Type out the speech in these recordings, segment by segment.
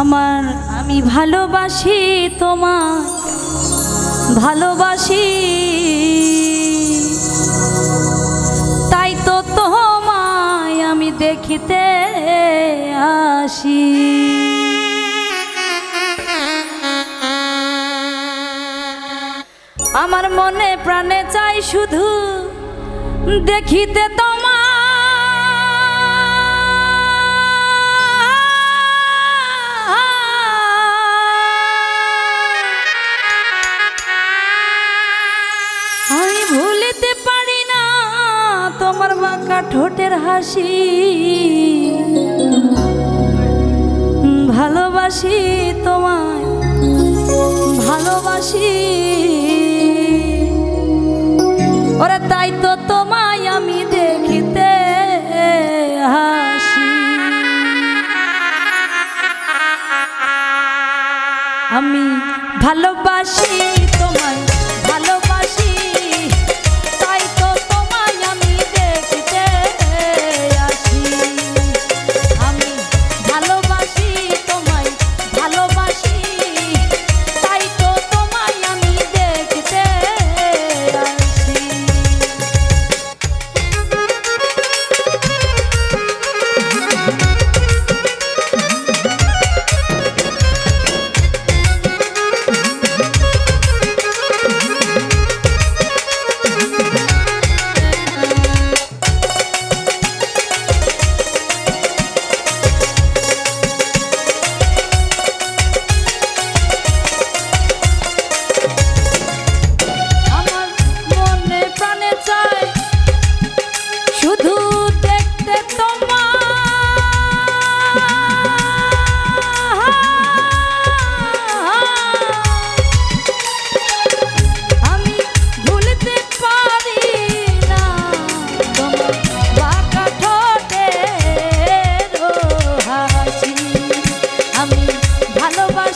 আমার, আমি ভালোবাসি তোমার ভালোবাসি। তাই তো তোমায় আমি দেখিতে আসি। আমার মনে প্রাণে চাই শুধু দেখিতে তোমার বাঁকা ঠোঁটের হাসি। ভালোবাসি তোমায় ভালোবাসি। ওরা তাই তো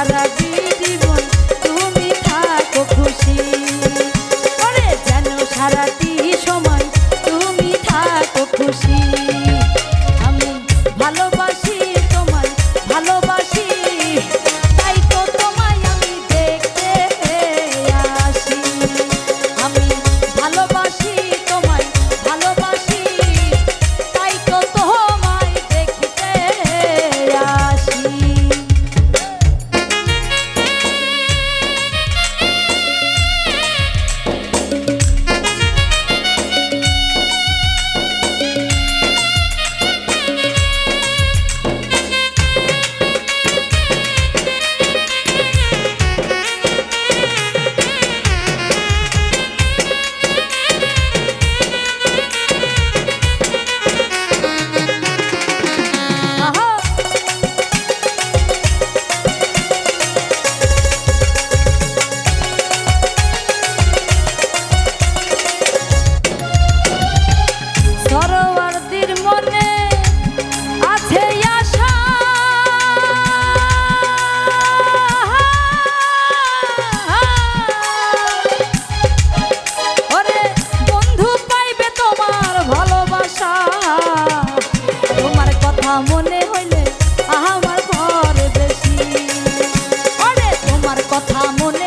সারা জীবন তুমি থাকো খুশি। ওরে যেন সারাটি সময় তুমি থাকো খুশি। আমি ভালো মনে আমার ঘরে বেশি। তোমার কথা মনে